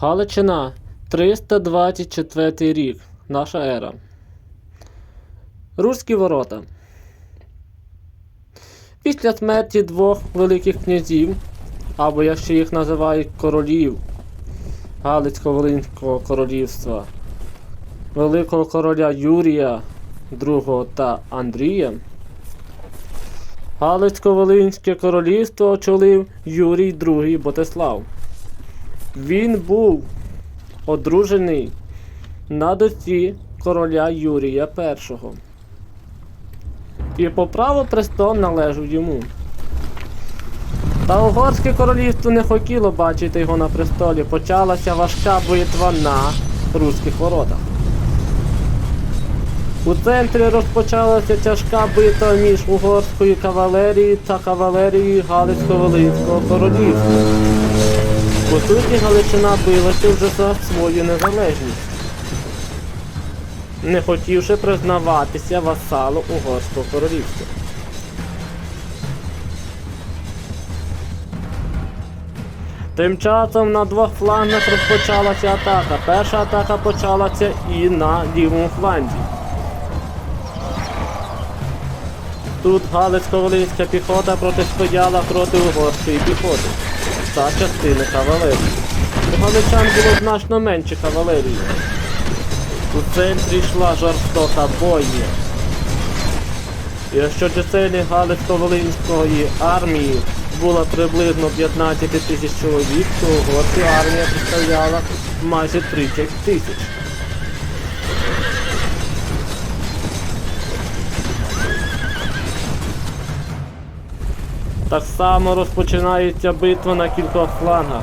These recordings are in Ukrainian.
Галичина 324 рік. Наша ера. Руські ворота. Після смерті двох великих князів, або як ще їх називають королів Галицько-Волинського королівства, великого короля Юрія II та Андрія, Галицько-Волинське королівство очолив Юрій II Ботеслав. Він був одружений на дочці короля Юрія І. І по праву престол належав йому. Та угорське королівство не хотіло бачити його на престолі. Почалася важка битва на руських воротах. У центрі розпочалася тяжка битва між угорською кавалерією та кавалерією Галицько-Волинського королівства. По суті, Галичина билася вже за свою незалежність, не хотівши признаватися васалу угорського королівства. Тим часом на двох флангах розпочалася атака. Перша атака почалася і на лівому фланзі. Тут Галицько-Волинська піхота протистояла проти угорської піхоти та частини кавалерії. Галичан було значно менше кавалерії. У центрі йшла жорстока бойня. Якщо чисельність Галицько-Волинської армії була приблизно 15 тисяч чоловік, то угорська армія представляла майже 30 тисяч. Так само розпочинається битва на кількох флангах.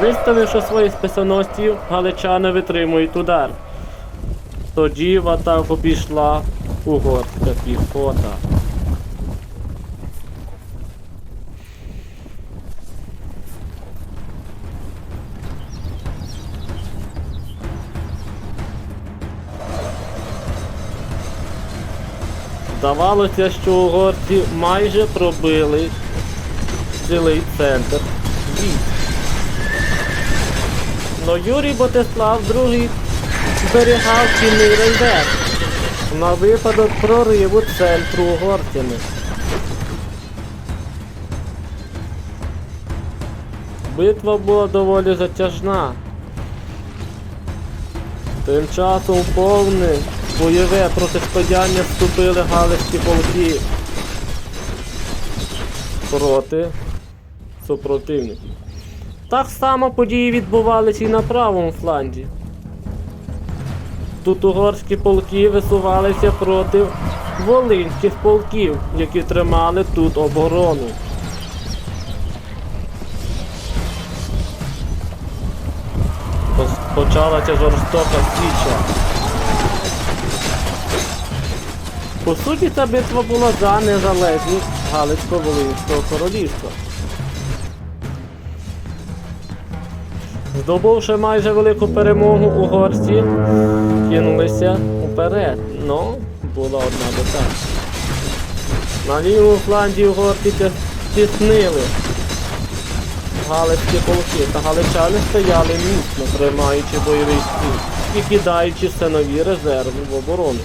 Виставивши своїх списоносців, галичани витримують удар. Тоді в атаку пішла угорська піхота. Здавалося, що угорці майже пробили цілий центр. Но Юрій Ботеслав II зберігав цінний резерв на випадок прориву центру угорцями. Битва була доволі затяжна. Тим часом повне бойове протистояння вступили галицькі полки проти супротивників. Так само події відбувалися і на правому фланзі. Тут угорські полки висувалися проти волинських полків, які тримали тут оборону. Почалася жорстока січа. По суті, ця битва була за незалежність Галицько-Волинського королівства. Здобувши майже велику перемогу, угорці кинулися уперед, но була одна деталь. На лівому фланзі угорці тя- тіснили галицькі полки, та галичани стояли міцно, тримаючи бойовий стіл і кидаючи все нові резерви в оборону.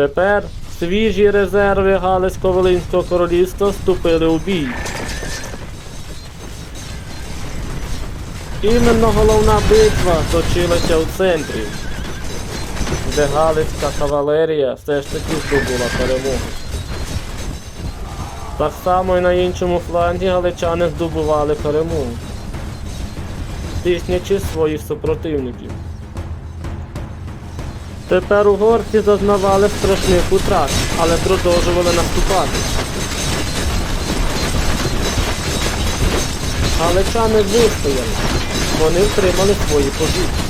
Тепер свіжі резерви Галицько-Волинського королівства вступили у бій. Іменно головна битва точилася в центрі, де Галицька кавалерія все ж таки здобула перемогу. Так само і на іншому фланзі галичани здобували перемогу, тиснячи своїх супротивників. Тепер угорці зазнавали страшних утрат, але продовжували наступати. Галичани вистояли. Вони втримали свої позиції.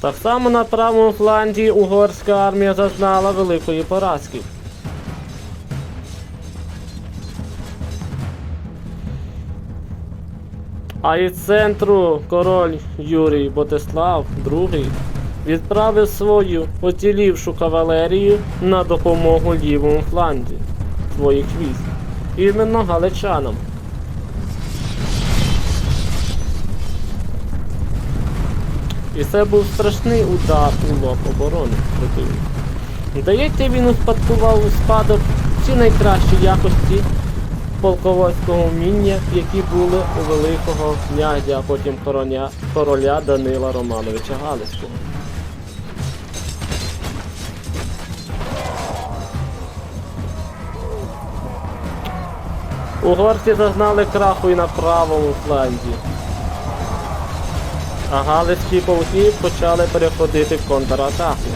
Так само на правому фланзі угорська армія зазнала великої поразки. А із центру король Юрій Ботислав II відправив свою поцілівшу кавалерію на допомогу лівому фланзі своїх військ, іменно галичанам. І це був страшний удар у лоб оборони противника. Здається, він успадкував у спадок всі найкращі якості полководського вміння, які були у великого князя, а потім короля, короля Данила Романовича Галицького. Угорці зазнали краху і на правому фланзі. А галицькі полки почали переходити в контратаку.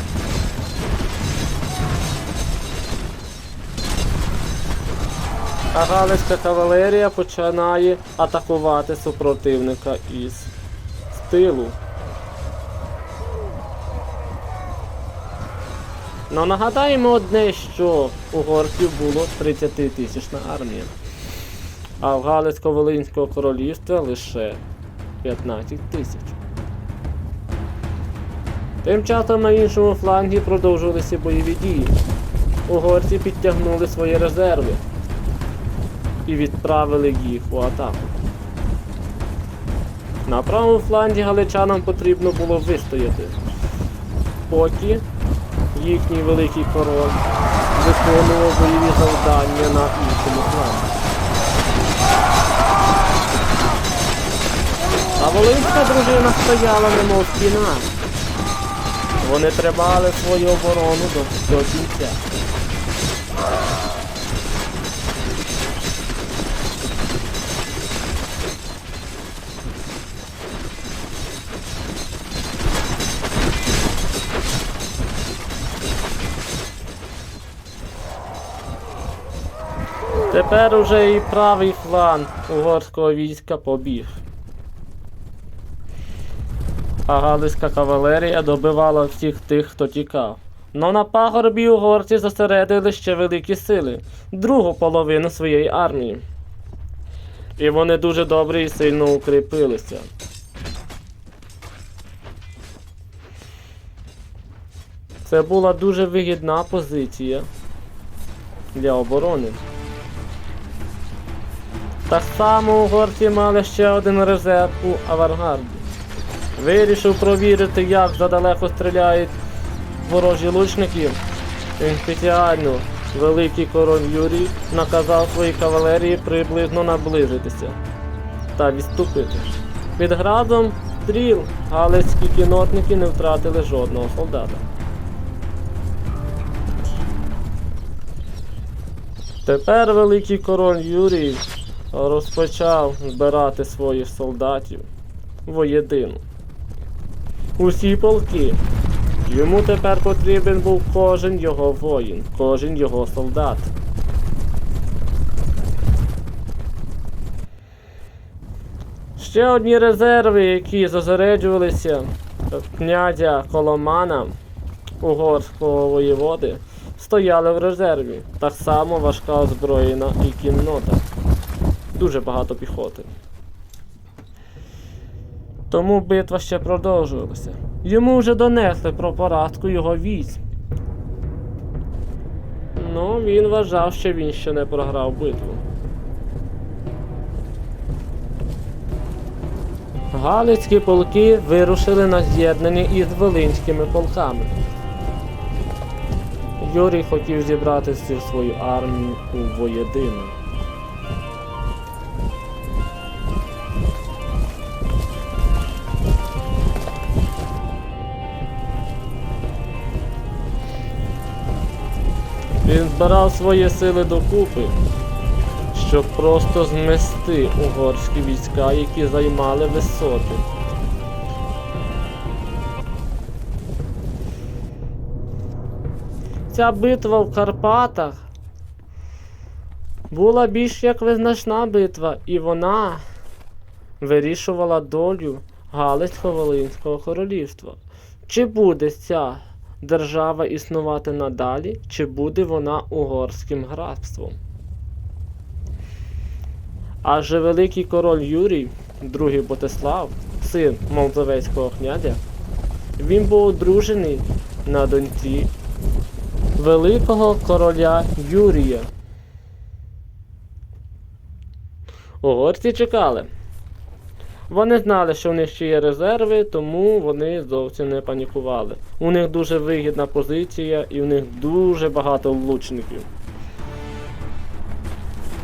А галицька кавалерія починає атакувати супротивника із тилу. Ну нагадаємо одне, що у горців було 30-тисячна армія, а в Галицько-Волинського королівства лише 15 тисяч. Тим часом на іншому флангі продовжувалися бойові дії. Угорці підтягнули свої резерви і відправили їх у атаку. На правому фланзі галичанам потрібно було вистояти, поки їхній великий король виконував бойові завдання на іншому фланзі. А волинська дружина стояла немов стіна. Вони тримали свою оборону до, до кінця. Тепер уже і правий фланг угорського війська побіг. А галицька кавалерія добивала всіх тих, хто тікав. Но на пагорбі угорці зосередили ще великі сили, другу половину своєї армії. І вони дуже добре і сильно укріпилися. Це була дуже вигідна позиція для оборони. Так само угорці мали ще один резерв у авангарді. Вирішив провірити, як задалеко стріляють ворожі лучники. Спеціально великий король Юрій наказав своїй кавалерії приблизно наблизитися та відступити. Під градом стріл галицькі кінотники не втратили жодного солдата. Тепер великий король Юрій розпочав збирати своїх солдатів воєдину. Усі полки. Йому тепер потрібен був кожен його воїн, кожен його солдат. Ще одні резерви, які зосереджувалися князя Коломана, угорського воєводи, стояли в резерві. Так само важка озброєна і кіннота. Дуже багато піхоти. Тому битва ще продовжувалася. Йому вже донесли про поразку його військ. Ну, він вважав, що він ще не програв битву. Галицькі полки вирушили на з'єднання із волинськими полками. Юрій хотів зібрати всю свою армію у воєдину. Збирав свої сили докупи, щоб просто змести угорські війська, які займали висоти. Ця битва в Карпатах була більш як визначна битва, і вона вирішувала долю Галицько-Волинського королівства. Чи буде ця держава існувати надалі, чи буде вона угорським графством? Адже великий король Юрій, другий Ботислав, син молдавецького князя, він був одружений на доньці великого короля Юрія. Угорці чекали. Вони знали, що в них ще є резерви, тому вони зовсім не панікували. У них дуже вигідна позиція і у них дуже багато лучників.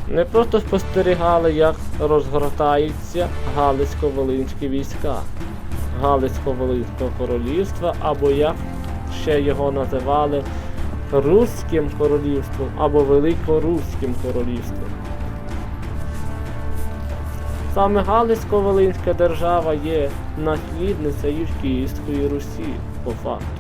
Не просто спостерігали, як розгортаються Галицько-Волинські війська Галицько-Волинського королівства, або як ще його називали Руським королівством або Великоруським королівством. Саме Галицько-Волинська держава є наслідницею Київської Русі, по факту.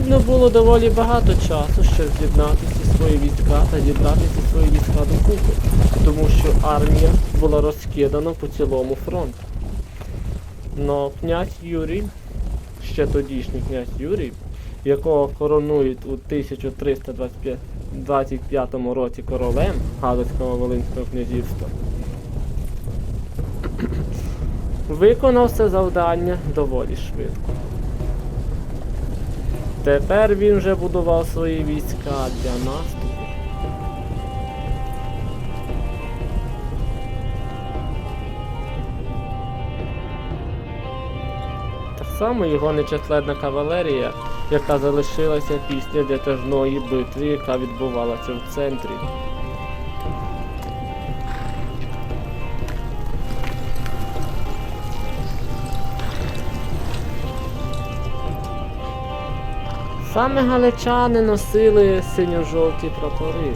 Потрібно було доволі багато часу, щоб з'єднати ці свої війська та зібрати ці свої війська докупи, тому що армія була розкидана по цілому фронту. Но князь Юрій, ще тодішній князь Юрій, якого коронують у 1325 році королем Галицького Волинського князівства, виконав це завдання доволі швидко. Тепер він вже будував свої війська для наступу. Так само його нечисленна кавалерія, яка залишилася після затяжної битви, яка відбувалася в центрі. Саме галичани носили синьо-жовті прапори.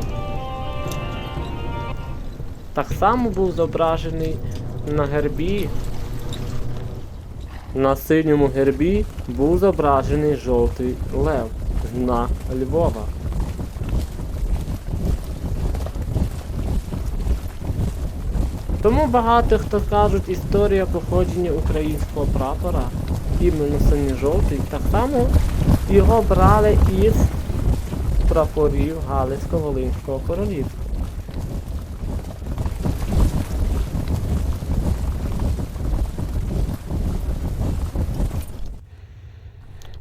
Так само був зображений на гербі. На синьому гербі був зображений жовтий лев знак Львова. Тому багато хто кажуть історія походження українського прапора, іменно синьо-жовтий, так само його брали із прапорів Галицько-Волинського королівства.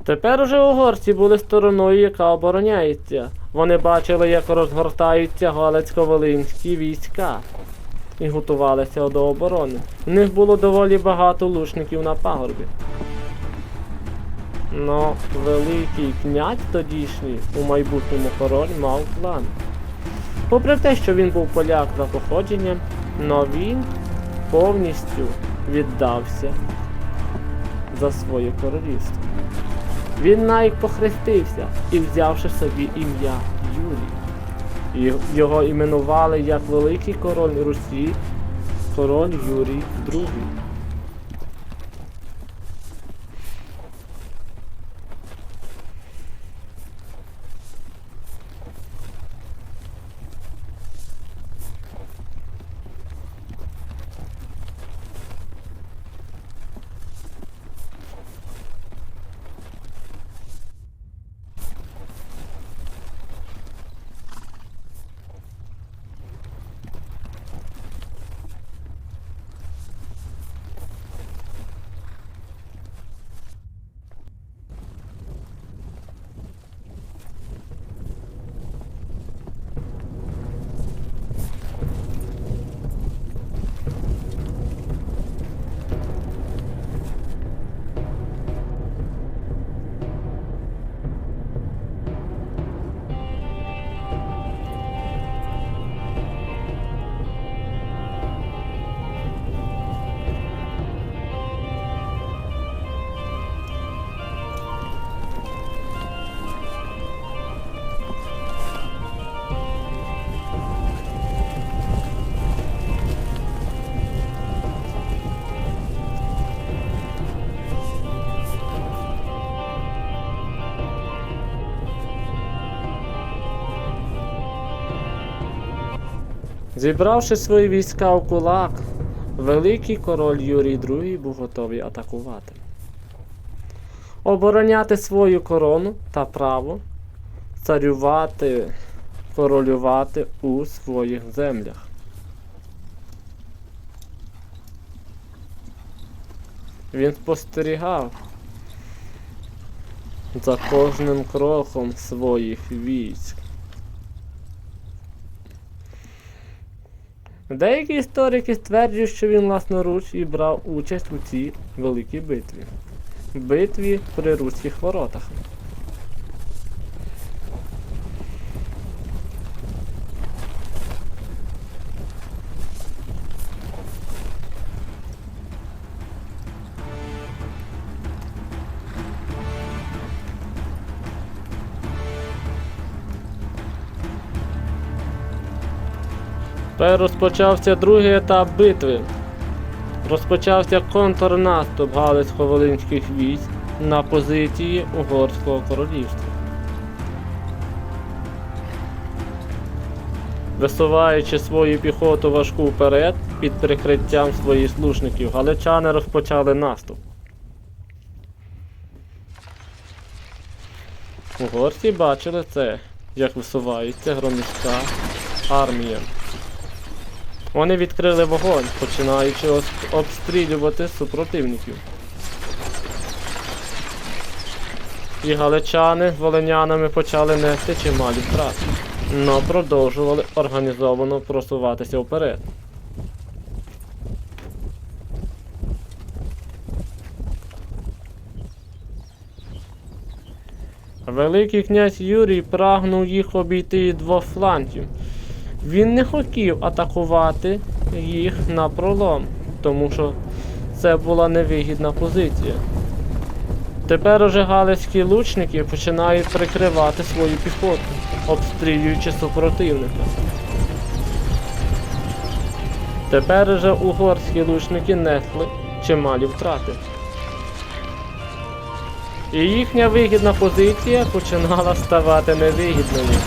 Тепер уже угорці були стороною, яка обороняється. Вони бачили, як розгортаються Галицько-Волинські війська і готувалися до оборони. У них було доволі багато лучників на пагорбі. Но великий князь тодішній у майбутньому король мав план. Попри те, що він був поляк за походженням, но він повністю віддався за своє королівство. Він навіть похрестився і взявши собі ім'я Юрій. Його іменували як великий король Русі, король Юрій II. Зібравши свої війська в кулак, великий король Юрій II був готовий атакувати. Обороняти свою корону та право царювати, королювати у своїх землях. Він спостерігав за кожним кроком своїх військ. Деякі історики стверджують, що він власноруч і брав участь у цій великій битві. Битві при руських воротах. Тепер розпочався другий етап битви. Розпочався контрнаступ Галицько-Волинських військ на позиції Угорського королівства. Висуваючи свою піхоту важку вперед під прикриттям своїх слушників, галичани розпочали наступ. Угорці бачили це, як висувається громіська армія. Вони відкрили вогонь, починаючи обстрілювати супротивників. І галичани з волинянами почали нести чималі втрати, но продовжували організовано просуватися вперед. Великий князь Юрій прагнув їх обійти з двох флангів. Він не хотів атакувати їх на пролом, тому що це була невигідна позиція. Тепер уже галицькі лучники починають прикривати свою піхоту, обстрілюючи супротивника. Тепер уже угорські лучники несли чималі втрати. І їхня вигідна позиція починала ставати невигідною.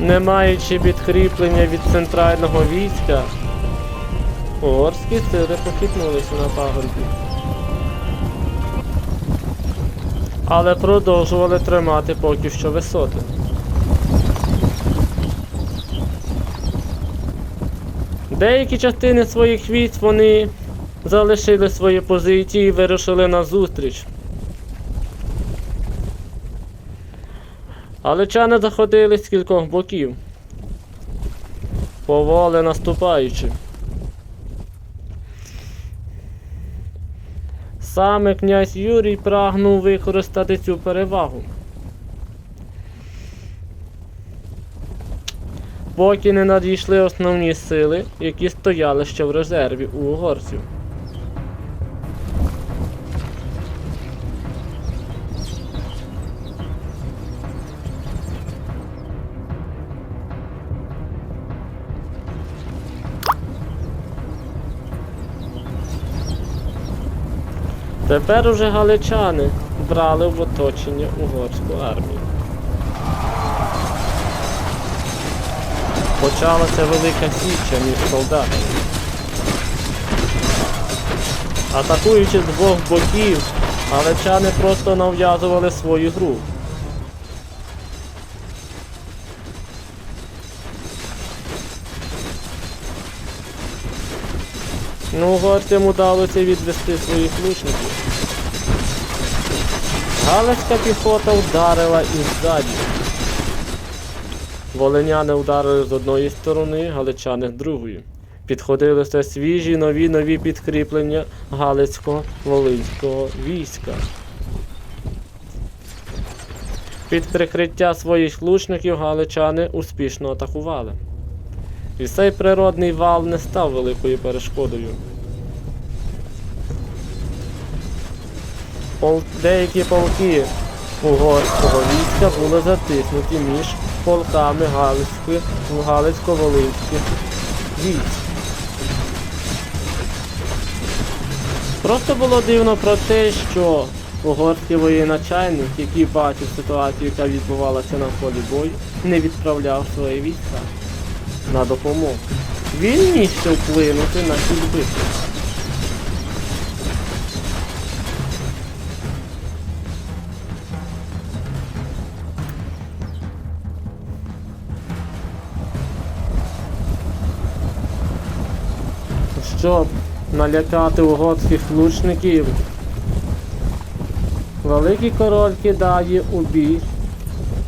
Не маючи підкріплення від центрального війська, угорські сили похитнулися на пагорбі. Але продовжували тримати поки що висоти. Деякі частини своїх військ вони залишили свої позиції і вирушили на зустріч. Галичани заходили з кількох боків, поволі наступаючи. Саме князь Юрій прагнув використати цю перевагу. Поки не надійшли основні сили, які стояли ще в резерві у угорців. Тепер уже галичани брали в оточення угорську армію. Почалася велика січа між солдатами. Атакуючи з двох боків, галичани просто нав'язували свою гру. Ну, угорцям удалося відвести своїх лучників. Галицька піхота вдарила іззаді. Волиняни вдарили з одної сторони, галичани з другої. Підходили все свіжі нові нові підкріплення Галицького волинського війська. Під прикриття своїх лучників галичани успішно атакували. І цей природний вал не став великою перешкодою. Пол... Деякі полки угорського війська були затиснуті між полками Галицьких, Галицько-Волинських військ. Просто було дивно про те, що Угорський воєначальник, який бачив ситуацію, яка відбувалася на полі бою, не відправляв свої війська на допомогу. Він міг ще вплинути на битви. Щоб налякати угорських лучників, великий король кидає у бій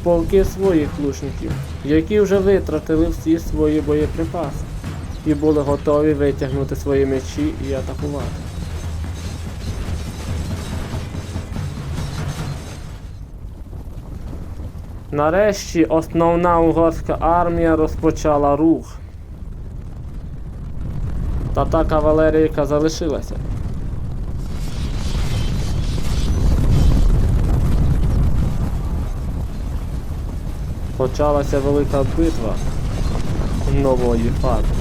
полки своїх лучників, які вже витратили всі свої боєприпаси і були готові витягнути свої мечі і атакувати. Нарешті основна угорська армія розпочала рух. Та та кавалерія, залишилася. Почалася велика битва нової фази.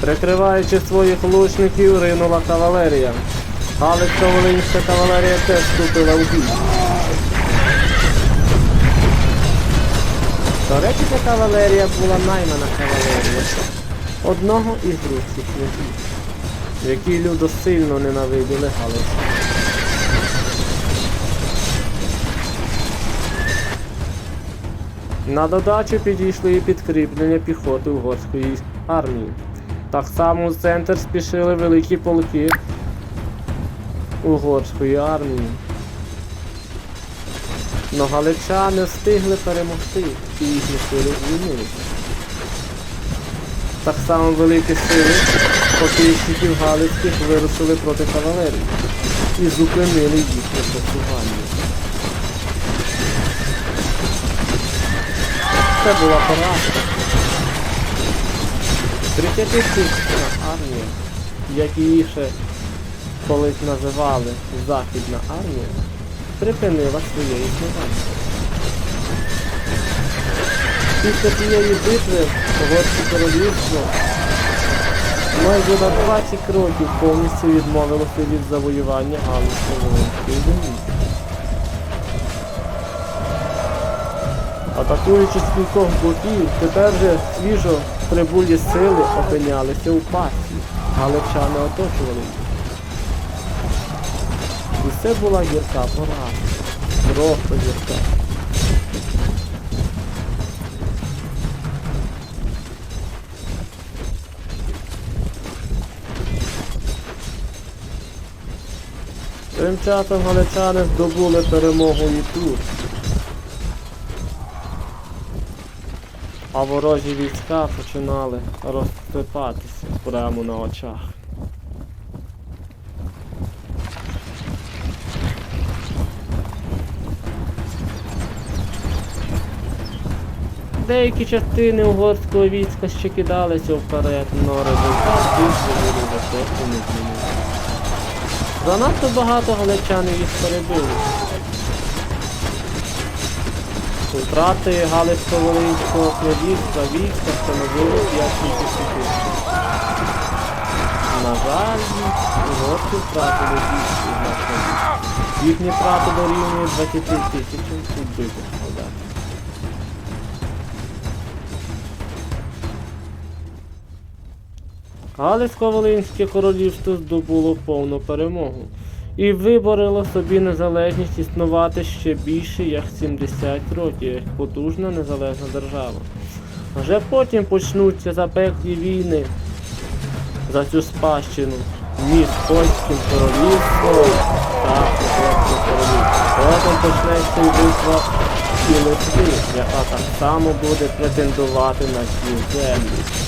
Прикриваючи своїх лучників, ринула кавалерія. Галицько-Волинська кавалерія теж вступила в бій. До речі, ця кавалерія була наймана кавалерія одного із руських князів, які люди сильно ненавиділи Галицьку. На додачу підійшли і підкріплення піхоти угорської армії. Так само в центр спішили великі полки угорської армії. Но галичани встигли перемогти і їхні сили звільнилися. Так само великі сили покійників галицьких вирушили проти кавалерії і зупинили їхнє просування. Це була поразка. Тридцятитисячна армія, як її ще колись називали Західна армія, припинила своє існування. Після цієї битви Угорське королівство майже на 20 років повністю відмовилося від завоювання Галицько-Волинської землі. Атакуючи кількох боків, тепер же свіжо прибулі сили опинялися у пасі. Галичани оточували їх. І це була гірка пора. Просто гірка. Тим часом галичани здобули перемогу і тут. А ворожі війська починали розсипатися прямо на очах. Деякі частини угорського війська ще кидалися вперед, але результат більше буде не змінився. Занадто багато галичан їх перебили. Втрати Галицько-Волинського князівства війська становили 5 тисяч. На жаль, угорці втратили більше значно більше. Їхні втрати дорівнюють 20 тисячам убитих солдат. Галицько-Волинське королівство здобуло повну перемогу і виборило собі незалежність існувати ще більше як 70 років, як потужна незалежна держава. Вже потім почнуться запеклі війни за цю спадщину між польським королівством та угорським королівством. Потім почнеться і битва і Литви, яка так само буде претендувати на ці землі.